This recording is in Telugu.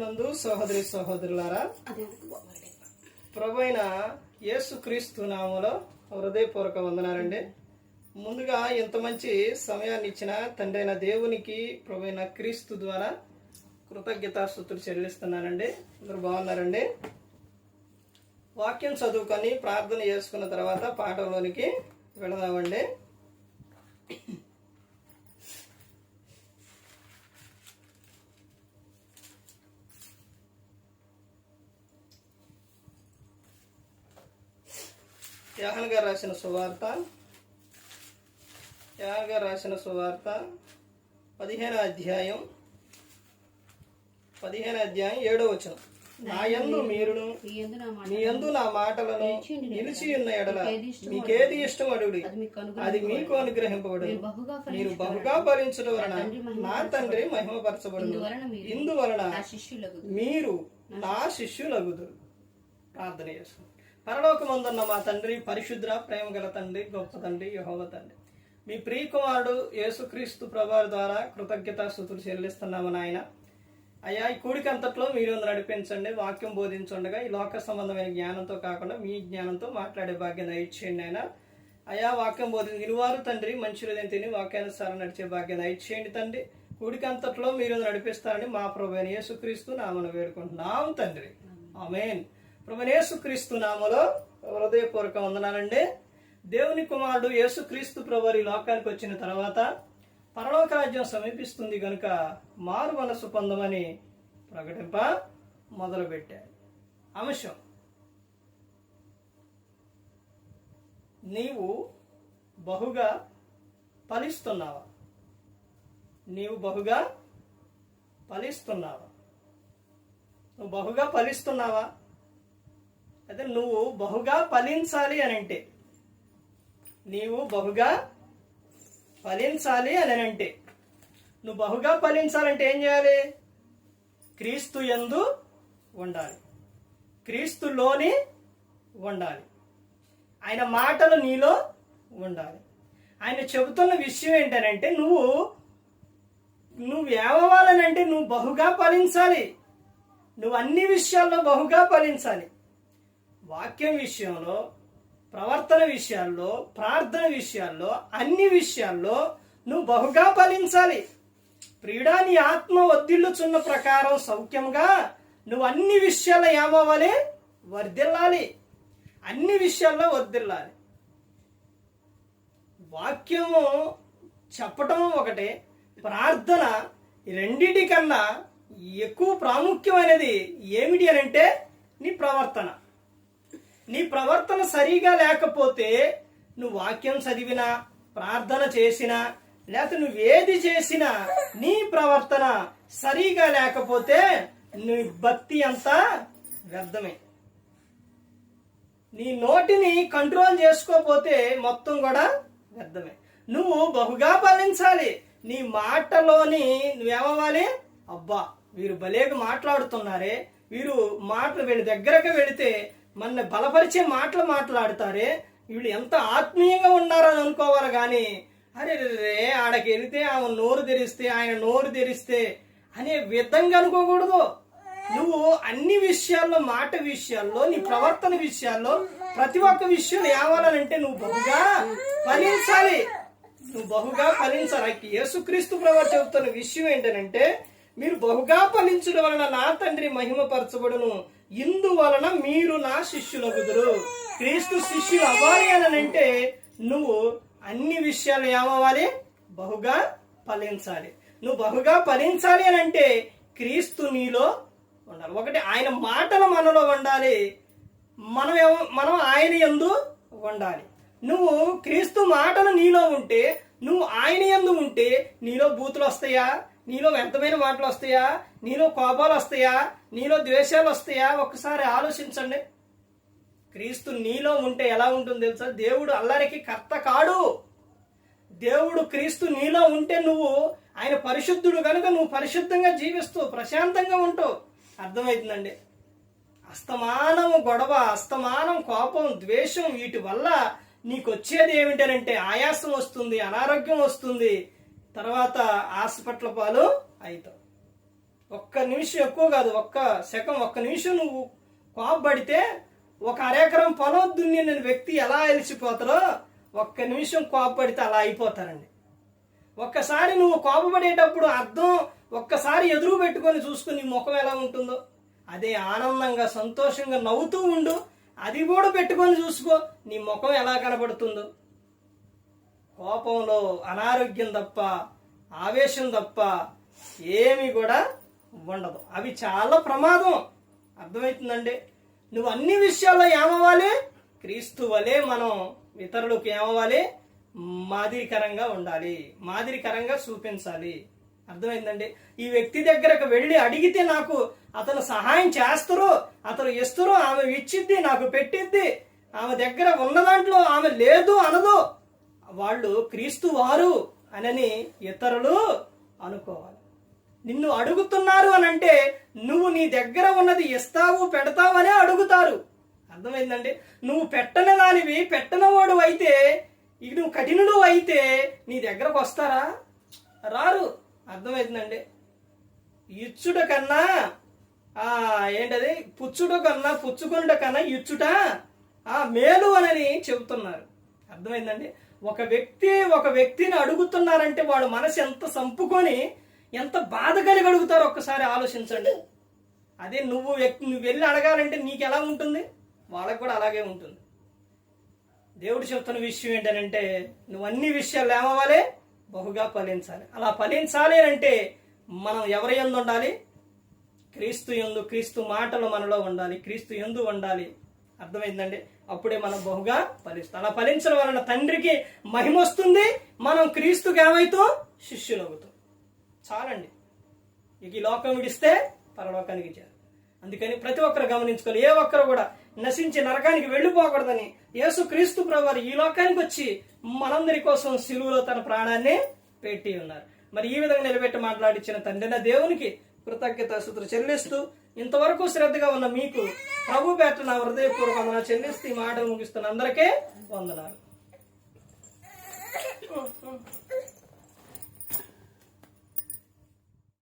నందు సహోదరి సహోదరులారా ప్రభు అయిన యేసుక్రీస్తు నామములో హృదయపూర్వక వందనాలండి. ముందుగా ఇంత మంచి సమయాన్ని ఇచ్చిన తండ్రి అయిన దేవునికి ప్రభు అయిన క్రీస్తు ద్వారా కృతజ్ఞతాస్తుతులు చెల్లిస్తున్నానండి. అందరూ బాగున్నారండి? వాక్యం చదువుకొని ప్రార్థన చేసుకున్న తర్వాత పాఠంలోనికి వెళదామండి. యాహన్ గారు రాసిన సువార్త. యాహన్ గారు రాసిన సువార్త పదిహేను అధ్యాయం పదిహేను అధ్యాయం ఏడో వచనం. నా యందు మీరును మీ యందు నా మాటలను నిలిచి ఉన్న ఎడల. మీకేది ఇష్టం అడుగుడి అది మీకు అనుగ్రహం అది మీకు అనుగ్రహింపబడు మీరు బహుగా ఫలించడం వలన నా తండ్రి మీరు ఇందువలన మీరు నా శిష్యులగుదురు. ప్రార్థన చేసుకుంటాం పరలోకమందున్న మా తండ్రి పరిశుద్ర ప్రేమ గల తండ్రి గొప్ప తండ్రి యహోవ తండ్రి. మీ ప్రియకుమారుడు యేసుక్రీస్తు ప్రభావి ద్వారా కృతజ్ఞత స్థుతులు చెల్లిస్తున్నాము నాయన. అయ్యా ఈ కూడికంతట్లో మీరు నడిపించండి వాక్యం బోధించుండగా ఈ లోక సంబంధమైన జ్ఞానంతో కాకుండా మీ జ్ఞానంతో మాట్లాడే భాగ్యం దయచేయండి ఆయన అయా వాక్యం బోధించి ఇరువారు తండ్రి మంచి తిని వాక్యానుసారం నడిచే భాగ్యం దయచేయండి తండ్రి. కూడికంతట్లో మీరు నడిపిస్తారని మా ప్రభు యేసుక్రీస్తు నామను వేడుకుంటున్నాం తండ్రి. ఆమెన్. ప్రభు నామలో హృదయపూర్వక వందనాలండి. దేవుని కుమారుడు యేసుక్రీస్తు ప్రభు ఈ లోకానికి వచ్చిన తర్వాత పరలోక రాజ్యం సమీపిస్తుంది గనుక మారు మనసు పొందమని ప్రకటింప మొదలుపెట్టాడు అంశం. నీవు బహుగా ఫలిస్తున్నావా? నీవు బహుగా ఫలిస్తున్నావా? నువ్వు బహుగా ఫలిస్తున్నావా? అయితే నువ్వు బహుగా ఫలించాలి అని అంటే నీవు బహుగా ఫలించాలి అని అంటే నువ్వు బహుగా ఫలించాలంటే ఏం చేయాలి? క్రీస్తు ఎందు ఉండాలి. క్రీస్తులోని ఉండాలి. ఆయన మాటలు నీలో ఉండాలి. ఆయన చెబుతున్న విషయం ఏంటనంటే నువ్వు నువ్వు ఏమవ్వాలనంటే నువ్వు బహుగా ఫలించాలి. నువ్వు అన్ని విషయాల్లో బహుగా ఫలించాలి. వాక్యం విషయంలో ప్రవర్తన విషయాల్లో ప్రార్థన విషయాల్లో అన్ని విషయాల్లో నువ్వు బహుగా ఫలించాలి. ప్రియుడా నీ ఆత్మ వద్దిల్లుచున్న ప్రకారం సౌఖ్యంగా నువ్వు అన్ని విషయాల్లో ఏమవ్వాలి వర్ధిల్లాలి. అన్ని విషయాల్లో వర్ధిల్లాలి వాక్యము చెప్పటం ఒకటే ప్రార్థన రెండింటికన్నా రెండిటి కన్నా ఎక్కువ ప్రాముఖ్యమైనది ఏమిటి అని అంటే నీ ప్రవర్తన. నీ ప్రవర్తన సరిగా లేకపోతే నువ్వు వాక్యం చదివినా ప్రార్థన చేసినా లేకపోతే ఏది చేసినా నీ ప్రవర్తన సరిగా లేకపోతే నీ భక్తి అంతా వ్యర్థమే. నీ నోటిని కంట్రోల్ చేసుకోపోతే మొత్తం కూడా వ్యర్థమే. నువ్వు బహుగా ఫలించాలి నీ మాటలోని నువ్వేమవ్వాలి? అబ్బా వీరు భలేగా మాట్లాడుతున్నారే. వీరు మాటలు వీళ్ళ దగ్గరకు వెళితే మన బలపరిచే మాటలు మాట్లాడతారే? వీళ్ళు ఎంత ఆత్మీయంగా ఉన్నారని అనుకోవాలి కానీ అరే రే ఆడకి వెళితే ఆమె నోరు తెరిస్తే ఆయన నోరు తెరిస్తే అనే విధంగా అనుకోకూడదు. నువ్వు అన్ని విషయాల్లో మాట విషయాల్లో నీ ప్రవర్తన విషయాల్లో ప్రతి ఒక్క విషయం ఏవాలంటే నువ్వు బహుగా ఫలించాలి. నువ్వు బహుగా ఫలించాలి. యేసుక్రీస్తు ప్రభు చెబుతున్న విషయం ఏంటంటే మీరు బహుగా ఫలించడం వలన నా తండ్రి మహిమపరచబడును. ఇందువలన మీరు నా శిష్యులగుదురు. క్రీస్తు శిష్యులు అవ్వాలి అని అంటే నువ్వు అన్ని విషయాలు ఏమవ్వాలి? బహుగా ఫలించాలి. నువ్వు బహుగా ఫలించాలి అని అంటే క్రీస్తు నీలో ఉండాలి. ఒకటి ఆయన మాటలు మనలో ఉండాలి మనం ఏమో- మనం ఆయన యందు ఉండాలి నువ్వు క్రీస్తు మాటలు నీలో ఉంటే నువ్వు ఆయన యందు ఉంటే నీలో బూతులు వస్తాయా? నీలో వ్యర్థమైన మాటలు వస్తాయా? నీలో కోపాలు వస్తాయా? నీలో ద్వేషాలు వస్తాయా? ఒక్కసారి ఆలోచించండి. క్రీస్తు నీలో ఉంటే ఎలా ఉంటుంది తెలుసా? దేవుడు అల్లరికి కర్త కాడు. దేవుడు క్రీస్తు నీలో ఉంటే నువ్వు ఆయన పరిశుద్ధుడు కనుక నువ్వు పరిశుద్ధంగా జీవిస్తూ ప్రశాంతంగా ఉంటావు అర్థమవుతుందండి. అస్తమానం గొడవ అస్తమానం కోపం ద్వేషం వీటి వల్ల నీకు వచ్చేది ఏమిటనంటే ఆయాసం వస్తుంది అనారోగ్యం వస్తుంది. తర్వాత హాస్పిటల్ పాలు అవుతావు ఒక్క నిమిషం ఎక్కువ కాదు ఒక్క సెకండ్ ఒక్క నిమిషం నువ్వు కోపబడితే ఒక అరెకరం పొలం దున్నిన వ్యక్తి ఎలా అలిసిపోతారో ఒక్క నిమిషం కోపపడితే అలా అయిపోతారండి. ఒక్కసారి నువ్వు కోపపడేటప్పుడు అర్థం ఒక్కసారి ఎదురు పెట్టుకొని చూసుకుని నీ ముఖం ఎలా ఉంటుందో అదే ఆనందంగా సంతోషంగా నవ్వుతూ ఉండు. అది కూడా పెట్టుకొని చూసుకో. నీ ముఖం ఎలా కనబడుతుందో. కోపంలో అనారోగ్యం తప్ప ఆవేశం తప్ప ఏమి కూడా ఉండదు. అవి చాలా ప్రమాదం. అర్థమవుతుందండి? నువ్వు అన్ని విషయాల్లో ఏమవ్వాలి? క్రీస్తు వలె మనం ఇతరులకు ఏమవ్వాలి? మాదిరికరంగా ఉండాలి. మాదిరికరంగా చూపించాలి. అర్థమైందండి? ఈ వ్యక్తి దగ్గరకు వెళ్ళి అడిగితే నాకు అతను సహాయం చేస్తారు అతను ఇస్తారు ఆమె ఇచ్చిద్ది నాకు పెట్టిద్ది ఆమె దగ్గర ఉన్న దాంట్లో ఆమె లేదు అనదు. వాళ్ళు క్రీస్తు వారు అనని ఇతరులు అనుకోవాలి. నిన్ను అడుగుతున్నారు అని అంటే నువ్వు నీ దగ్గర ఉన్నది ఇస్తావు పెడతావనే అడుగుతారు. అర్థమైందండి? నువ్వు పెట్టని దానివి పెట్టనవాడు అయితే ఇక నువ్వు కఠినుడు అయితే నీ దగ్గరకు వస్తారా? రారు. అర్థమవుతుందండి ఇచ్చుట కన్నా ఆ ఏంటది? పుచ్చుట కన్నా పుచ్చుకొనుట కన్నా ఇచ్చుట ఆ మేలు అనని చెబుతున్నారు. అర్థమైందండి? ఒక వ్యక్తి ఒక వ్యక్తిని అడుగుతున్నారంటే వాడు మనసు ఎంత సంపుకొని ఎంత బాధ కలిగి అడుగుతారో ఒక్కసారి ఆలోచించండి. అదే నువ్వు వ్యక్తి నువ్వు వెళ్ళి అడగాలంటే నీకు ఎలా ఉంటుంది? వాళ్ళకు కూడా అలాగే ఉంటుంది. దేవుడు చెప్తున్న విషయం ఏంటంటే నువ్వు అన్ని విషయాలు ఏమవ్వాలి బహుగా ఫలించాలి. అలా ఫలించాలి అంటే మనం ఎవరి ఎందు ఉండాలి? క్రీస్తు ఎందు క్రీస్తు మాటలు మనలో ఉండాలి క్రీస్తు ఎందు ఉండాలి. అర్థమైందండి? అప్పుడే మనం బహుగా ఫలిస్తాం. అలా ఫలించడం వలన తండ్రికి మహిమ వస్తుంది మనం క్రీస్తుకి ఏమవుతాం శిష్యులు అవుతాం చాలండి. ఇక ఈ లోకం విడిస్తే పరలోకానికి చేరు. అందుకని ప్రతి ఒక్కరు గమనించుకోవాలి. ఏ ఒక్కరు కూడా నశించి నరకానికి వెళ్ళిపోకూడదని యేసు క్రీస్తు ప్రభువారు ఈ లోకానికి వచ్చి మనందరి కోసం సిలువలో తన ప్రాణాన్ని పెట్టి ఉన్నారు. మరి ఈ విధంగా నిలబెట్టి మాట్లాడించిన తండ్రిన దేవునికి కృతజ్ఞత సూత్ర చెల్లిస్తూ ఇంతవరకు శ్రద్ధగా ఉన్న మీకు ప్రభు పేట నా హృదయపూర్వకమైన చెల్లిస్తూ ఈ మాటలు ముగిస్తున్న అందరికీ వందనాలు.